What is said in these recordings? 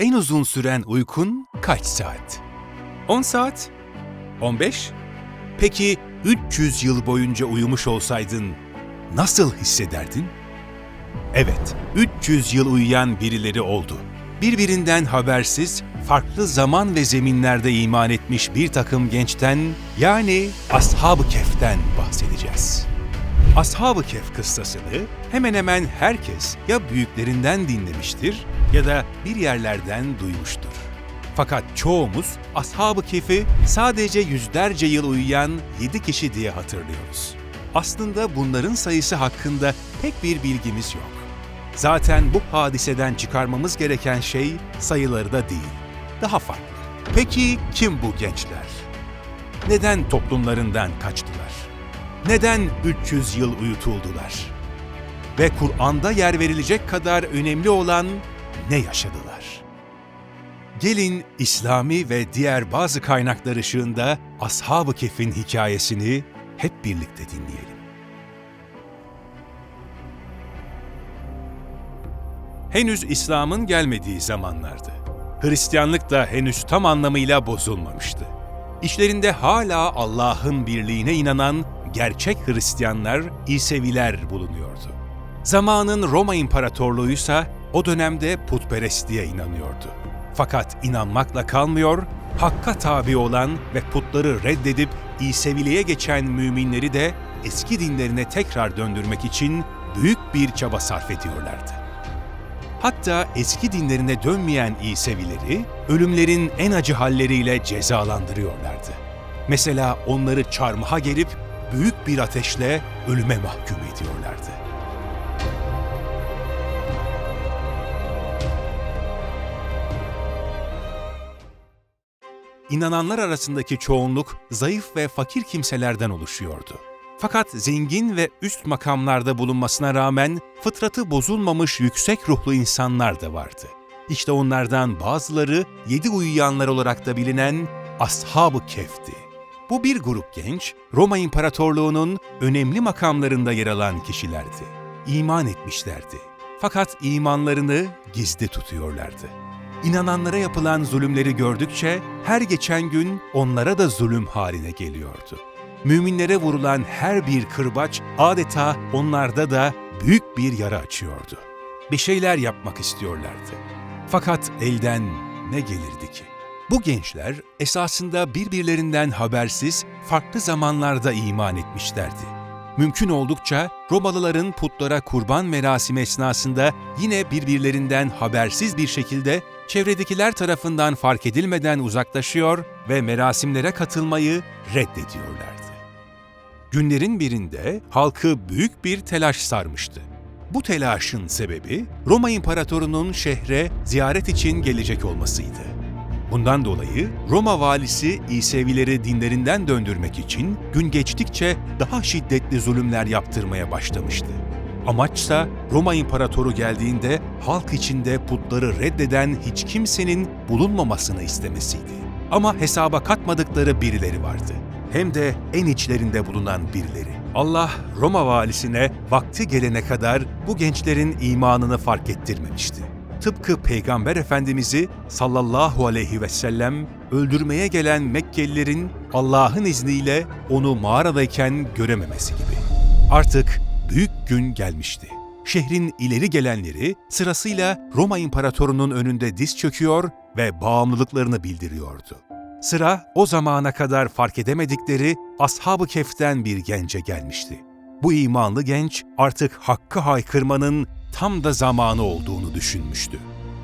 En uzun süren uykun kaç saat? 10 saat? 15? Peki 300 yıl boyunca uyumuş olsaydın nasıl hissederdin? Evet, 300 yıl uyuyan birileri oldu. Birbirinden habersiz, farklı zaman ve zeminlerde iman etmiş bir takım gençten, yani Ashab-ı Kehf'ten bahsedeceğiz. Ashab-ı Kehf kıssasını hemen hemen herkes ya büyüklerinden dinlemiştir ya da bir yerlerden duymuştur. Fakat çoğumuz Ashab-ı Kehf'i sadece yüzlerce yıl uyuyan 7 kişi diye hatırlıyoruz. Aslında bunların sayısı hakkında pek bir bilgimiz yok. Zaten bu hadiseden çıkarmamız gereken şey sayıları da değil, daha farklı. Peki kim bu gençler? Neden toplumlarından kaçtılar? Neden 300 yıl uyutuldular? Ve Kur'an'da yer verilecek kadar önemli olan ne yaşadılar? Gelin İslami ve diğer bazı kaynaklar ışığında Ashab-ı Kehf'in hikayesini hep birlikte dinleyelim. Henüz İslam'ın gelmediği zamanlardı. Hristiyanlık da henüz tam anlamıyla bozulmamıştı. İşlerinde hala Allah'ın birliğine inanan gerçek Hristiyanlar, İseviler bulunuyordu. Zamanın Roma İmparatorluğuysa o dönemde putperestliğe inanıyordu. Fakat inanmakla kalmıyor, Hakk'a tabi olan ve putları reddedip İseviliğe geçen müminleri de eski dinlerine tekrar döndürmek için büyük bir çaba sarf ediyorlardı. Hatta eski dinlerine dönmeyen İsevileri ölümlerin en acı halleriyle cezalandırıyorlardı. Mesela onları çarmıha gerip büyük bir ateşle ölüme mahkum ediyorlardı. İnananlar arasındaki çoğunluk zayıf ve fakir kimselerden oluşuyordu. Fakat zengin ve üst makamlarda bulunmasına rağmen fıtratı bozulmamış yüksek ruhlu insanlar da vardı. İşte onlardan bazıları yedi uyuyanlar olarak da bilinen Ashab-ı Kehf'ti. Bu bir grup genç, Roma İmparatorluğu'nun önemli makamlarında yer alan kişilerdi. İman etmişlerdi. Fakat imanlarını gizli tutuyorlardı. İnananlara yapılan zulümleri gördükçe her geçen gün onlara da zulüm haline geliyordu. Müminlere vurulan her bir kırbaç adeta onlarda da büyük bir yara açıyordu. Bir şeyler yapmak istiyorlardı. Fakat elden ne gelirdi ki? Bu gençler esasında birbirlerinden habersiz farklı zamanlarda iman etmişlerdi. Mümkün oldukça Romalıların putlara kurban merasimi esnasında yine birbirlerinden habersiz bir şekilde çevredekiler tarafından fark edilmeden uzaklaşıyor ve merasimlere katılmayı reddediyorlardı. Günlerin birinde halkı büyük bir telaş sarmıştı. Bu telaşın sebebi Roma İmparatorunun şehre ziyaret için gelecek olmasıydı. Bundan dolayı Roma valisi İsevileri dinlerinden döndürmek için gün geçtikçe daha şiddetli zulümler yaptırmaya başlamıştı. Amaçsa Roma İmparatoru geldiğinde halk içinde putları reddeden hiç kimsenin bulunmamasını istemesiydi. Ama hesaba katmadıkları birileri vardı. Hem de en içlerinde bulunan birileri. Allah Roma valisine vakti gelene kadar bu gençlerin imanını fark ettirmemişti. Tıpkı Peygamber Efendimiz'i sallallahu aleyhi ve sellem öldürmeye gelen Mekkelilerin Allah'ın izniyle onu mağaradayken görememesi gibi. Artık büyük gün gelmişti. Şehrin ileri gelenleri sırasıyla Roma İmparatorunun önünde diz çöküyor ve bağımlılıklarını bildiriyordu. Sıra o zamana kadar fark edemedikleri Ashab-ı Kef'ten bir gence gelmişti. Bu imanlı genç artık hakkı haykırmanın tam da zamanı olduğunu düşünmüştü.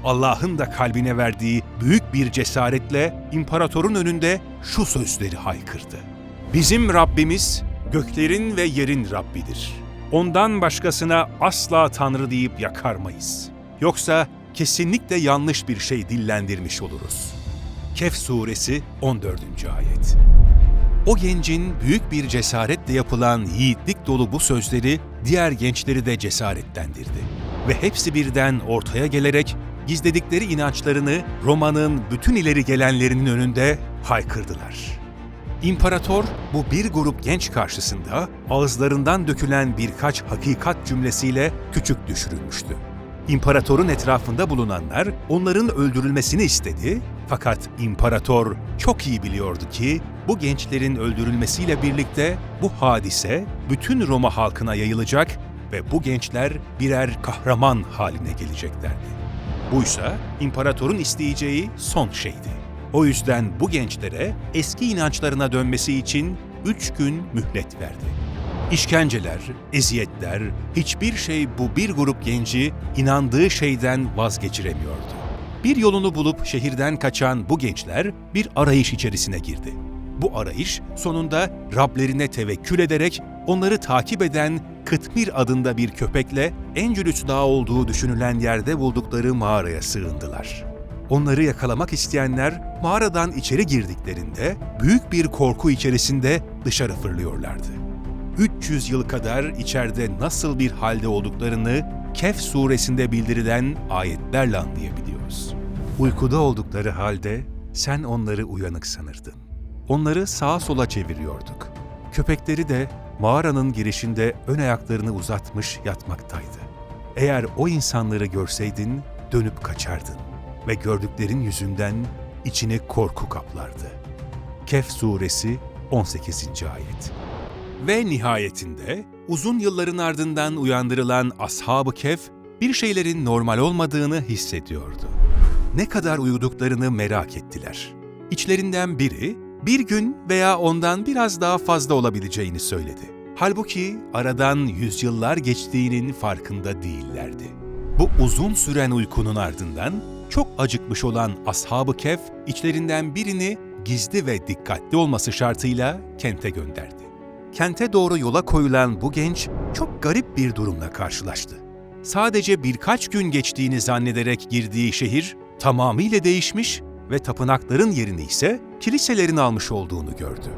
Allah'ın da kalbine verdiği büyük bir cesaretle imparatorun önünde şu sözleri haykırdı. Bizim Rabbimiz göklerin ve yerin Rabbidir. Ondan başkasına asla Tanrı deyip yakarmayız. Yoksa kesinlikle yanlış bir şey dillendirmiş oluruz. Kehf Suresi 14. Ayet O gencin büyük bir cesaretle yapılan yiğitlik dolu bu sözleri diğer gençleri de cesaretlendirdi. Ve hepsi birden ortaya gelerek gizledikleri inançlarını Roma'nın bütün ileri gelenlerinin önünde haykırdılar. İmparator bu bir grup genç karşısında ağızlarından dökülen birkaç hakikat cümlesiyle küçük düşürülmüştü. İmparatorun etrafında bulunanlar onların öldürülmesini istedi fakat imparator çok iyi biliyordu ki bu gençlerin öldürülmesiyle birlikte bu hadise bütün Roma halkına yayılacak ve bu gençler birer kahraman haline geleceklerdi. Buysa imparatorun isteyeceği son şeydi. O yüzden bu gençlere eski inançlarına dönmesi için üç gün mühlet verdi. İşkenceler, eziyetler, hiçbir şey bu bir grup genci inandığı şeyden vazgeçiremiyordu. Bir yolunu bulup şehirden kaçan bu gençler bir arayış içerisine girdi. Bu arayış sonunda Rablerine tevekkül ederek onları takip eden Kıtmir adında bir köpekle Encülüs Dağı olduğu düşünülen yerde buldukları mağaraya sığındılar. Onları yakalamak isteyenler mağaradan içeri girdiklerinde büyük bir korku içerisinde dışarı fırlıyorlardı. 300 yıl kadar içeride nasıl bir halde olduklarını Kehf suresinde bildirilen ayetlerle anlayabiliyoruz. Uykuda oldukları halde sen onları uyanık sanırdın. Onları sağa sola çeviriyorduk. Köpekleri de mağaranın girişinde ön ayaklarını uzatmış yatmaktaydı. Eğer o insanları görseydin dönüp kaçardın ve gördüklerin yüzünden içini korku kaplardı. Kehf suresi 18. ayet. Ve nihayetinde uzun yılların ardından uyandırılan Ashab-ı Kehf bir şeylerin normal olmadığını hissediyordu. Ne kadar uyuduklarını merak ettiler. İçlerinden biri bir gün veya ondan biraz daha fazla olabileceğini söyledi. Halbuki aradan yüzyıllar geçtiğinin farkında değillerdi. Bu uzun süren uykunun ardından çok acıkmış olan Ashab-ı Kehf içlerinden birini gizli ve dikkatli olması şartıyla kente gönderdi. Kente doğru yola koyulan bu genç çok garip bir durumla karşılaştı. Sadece birkaç gün geçtiğini zannederek girdiği şehir tamamıyla değişmiş ve tapınakların yerini ise kiliselerin almış olduğunu gördü.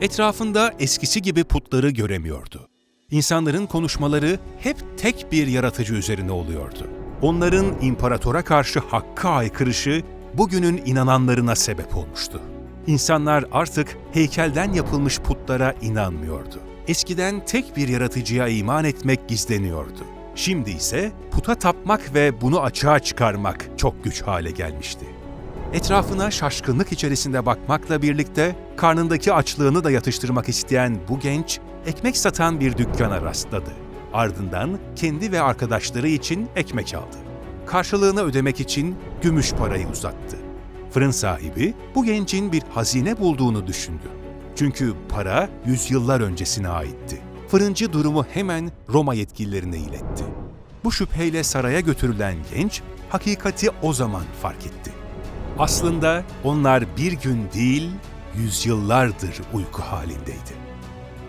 Etrafında eskisi gibi putları göremiyordu. İnsanların konuşmaları hep tek bir yaratıcı üzerine oluyordu. Onların imparatora karşı hakka aykırışı bugünün inananlarına sebep olmuştu. İnsanlar artık heykelden yapılmış putlara inanmıyordu. Eskiden tek bir yaratıcıya iman etmek gizleniyordu. Şimdi ise puta tapmak ve bunu açığa çıkarmak çok güç hale gelmişti. Etrafına şaşkınlık içerisinde bakmakla birlikte karnındaki açlığını da yatıştırmak isteyen bu genç ekmek satan bir dükkana rastladı. Ardından kendi ve arkadaşları için ekmek aldı. Karşılığını ödemek için gümüş parayı uzattı. Fırın sahibi bu gencin bir hazine bulduğunu düşündü. Çünkü para yüzyıllar öncesine aitti. Fırıncı durumu hemen Roma yetkililerine iletti. Bu şüpheyle saraya götürülen genç hakikati o zaman fark etti. Aslında onlar bir gün değil, yüzyıllardır uyku halindeydi.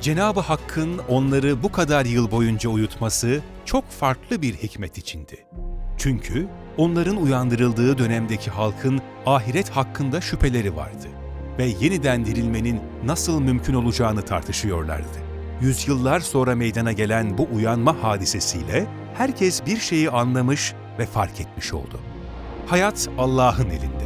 Cenab-ı Hakk'ın onları bu kadar yıl boyunca uyutması çok farklı bir hikmet içindi. Çünkü onların uyandırıldığı dönemdeki halkın ahiret hakkında şüpheleri vardı ve yeniden dirilmenin nasıl mümkün olacağını tartışıyorlardı. Yüzyıllar sonra meydana gelen bu uyanma hadisesiyle herkes bir şeyi anlamış ve fark etmiş oldu. Hayat Allah'ın elinde.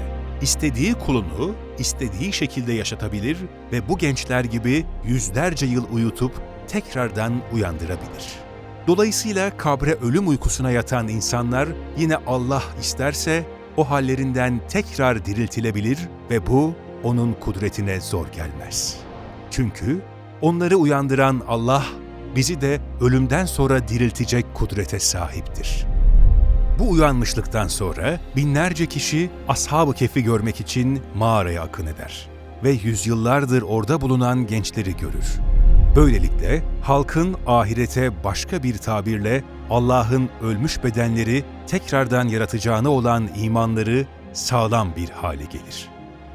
İstediği kulunu istediği şekilde yaşatabilir ve bu gençler gibi yüzlerce yıl uyutup tekrardan uyandırabilir. Dolayısıyla kabre ölüm uykusuna yatan insanlar yine Allah isterse o hallerinden tekrar diriltilebilir ve bu onun kudretine zor gelmez. Çünkü onları uyandıran Allah bizi de ölümden sonra diriltecek kudrete sahiptir.'' Bu uyanmışlıktan sonra binlerce kişi Ashab-ı Kehf'i görmek için mağaraya akın eder ve yüzyıllardır orada bulunan gençleri görür. Böylelikle halkın ahirete başka bir tabirle Allah'ın ölmüş bedenleri tekrardan yaratacağına olan imanları sağlam bir hale gelir.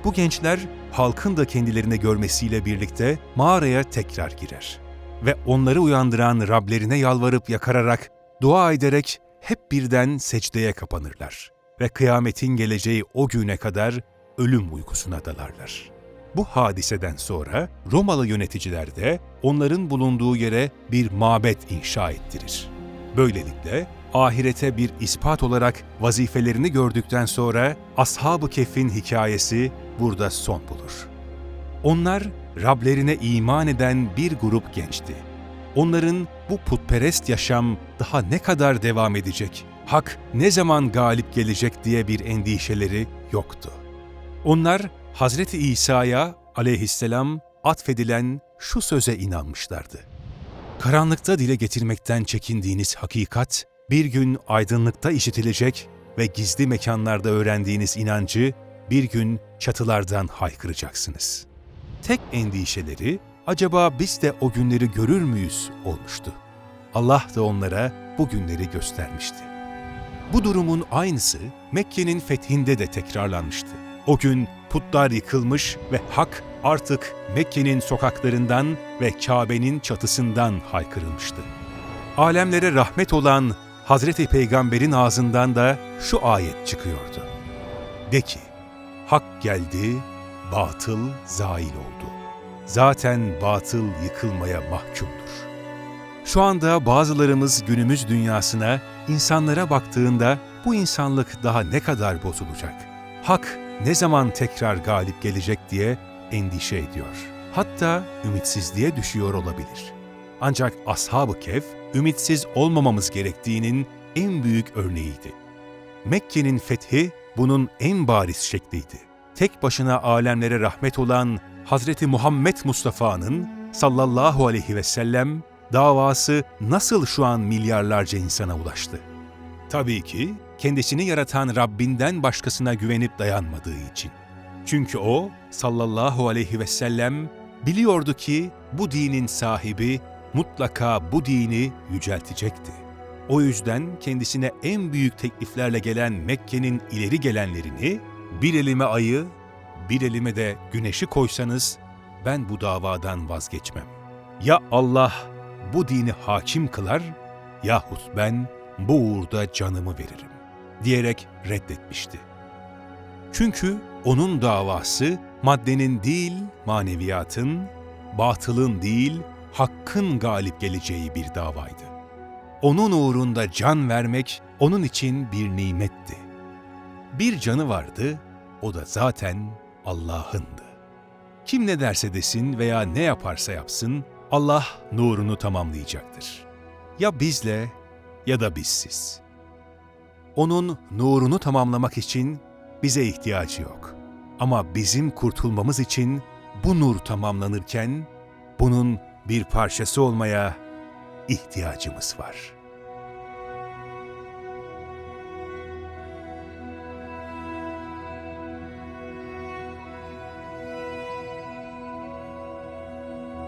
Bu gençler halkın da kendilerini görmesiyle birlikte mağaraya tekrar girer ve onları uyandıran Rablerine yalvarıp yakararak, dua ederek hep birden secdeye kapanırlar ve kıyametin geleceği o güne kadar ölüm uykusuna dalarlar. Bu hadiseden sonra Romalı yöneticiler de onların bulunduğu yere bir mabet inşa ettirir. Böylelikle ahirete bir ispat olarak vazifelerini gördükten sonra Ashab-ı Kehf'in hikayesi burada son bulur. Onlar Rablerine iman eden bir grup gençti onların bu putperest yaşam daha ne kadar devam edecek? hak ne zaman galip gelecek diye bir endişeleri yoktu. Onlar Hazreti İsa'ya aleyhisselam atfedilen şu söze inanmışlardı. Karanlıkta dile getirmekten çekindiğiniz hakikat, bir gün aydınlıkta işitilecek ve gizli mekanlarda öğrendiğiniz inancı bir gün çatılardan haykıracaksınız. Tek endişeleri, acaba biz de o günleri görür müyüz olmuştu. Allah da onlara bu günleri göstermişti. Bu durumun aynısı Mekke'nin fethinde de tekrarlanmıştı. O gün putlar yıkılmış ve hak artık Mekke'nin sokaklarından ve Kabe'nin çatısından haykırılmıştı. Alemlere rahmet olan Hazreti Peygamber'in ağzından da şu ayet çıkıyordu. De ki, hak geldi, batıl zail oldu. Zaten batıl yıkılmaya mahkumdur. Şu anda bazılarımız günümüz dünyasına, insanlara baktığında bu insanlık daha ne kadar bozulacak? Hak ne zaman tekrar galip gelecek diye endişe ediyor. Hatta ümitsizliğe düşüyor olabilir. Ancak Ashab-ı Kehf, ümitsiz olmamamız gerektiğinin en büyük örneğiydi. Mekke'nin fethi bunun en bariz şekliydi. Tek başına alemlere rahmet olan Hazreti Muhammed Mustafa'nın sallallahu aleyhi ve sellem davası nasıl şu an milyarlarca insana ulaştı? Tabii ki kendisini yaratan Rabbinden başkasına güvenip dayanmadığı için. Çünkü o sallallahu aleyhi ve sellem biliyordu ki bu dinin sahibi mutlaka bu dini yüceltecekti. O yüzden kendisine en büyük tekliflerle gelen Mekke'nin ileri gelenlerini bir elime ayı, bir elime de güneşi koysanız ben bu davadan vazgeçmem. Ya Allah bu dini hakim kılar yahut ben bu uğurda canımı veririm diyerek reddetmişti. Çünkü onun davası maddenin değil maneviyatın, batılın değil hakkın galip geleceği bir davaydı. Onun uğrunda can vermek onun için bir nimetti. Bir canı vardı, o da zaten Allah'ındı. Kim ne derse desin veya ne yaparsa yapsın, Allah nurunu tamamlayacaktır. Ya bizle ya da bizsiz. Onun nurunu tamamlamak için bize ihtiyacı yok. Ama bizim kurtulmamız için bu nur tamamlanırken bunun bir parçası olmaya ihtiyacımız var.''